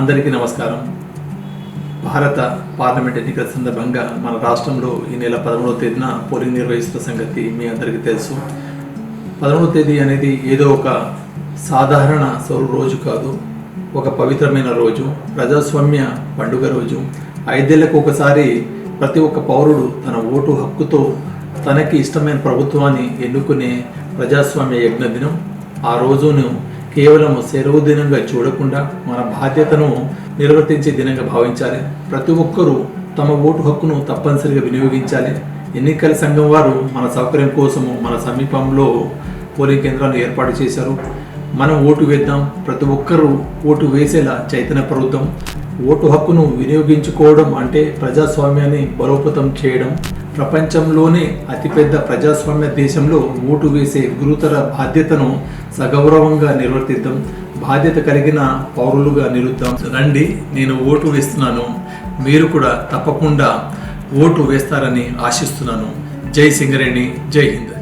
అందరికీ నమస్కారం. భారత పార్లమెంట్ ఎన్నికల సందర్భంగా మన రాష్ట్రంలో ఈ నెల పదమూడవ తేదీన పోలింగ్ నిర్వహిస్తున్న సంగతి మీ అందరికీ తెలుసు. పదమూడవ తేదీ అనేది ఏదో ఒక సాధారణ సౌర రోజు కాదు ఒక పవిత్రమైన రోజు ప్రజాస్వామ్య పండుగ రోజు. ఐదేళ్ళకు ఒకసారి ప్రతి ఒక్క పౌరుడు తన ఓటు హక్కుతో తనకి ఇష్టమైన ప్రభుత్వాన్ని ఎన్నుకునే ప్రజాస్వామ్య యజ్ఞ దినం. ఆ రోజును కేవలం సెలవు దినంగా చూడకుండా మన బాధ్యతను నిర్వర్తించే దినంగా భావించాలి. ప్రతి ఒక్కరూ తమ ఓటు హక్కును తప్పనిసరిగా వినియోగించాలి. ఎన్నికల సంఘం వారు మన సౌకర్యం కోసము మన సమీపంలో పోలింగ్ కేంద్రాలను ఏర్పాటు చేశారు. మనం ఓటు వేద్దాం. ప్రతి ఒక్కరూ ఓటు వేసేలా చైతన్య ప్రభుత్వం ఓటు హక్కును వినియోగించుకోవడం అంటే ప్రజాస్వామ్యాన్ని బలోపేతం చేయడం ప్రపంచంలోనే అతిపెద్ద ప్రజాస్వామ్య దేశంలో ఓటు వేసే గురుతర బాధ్యతను సగౌరవంగా నిర్వర్తిద్దాం బాధ్యత కలిగిన పౌరులుగా నిలుద్దాం. రండి నేను ఓటు వేస్తున్నాను. మీరు కూడా తప్పకుండా ఓటు వేస్తారని ఆశిస్తున్నాను. జై సింగరేణి జై హింద్.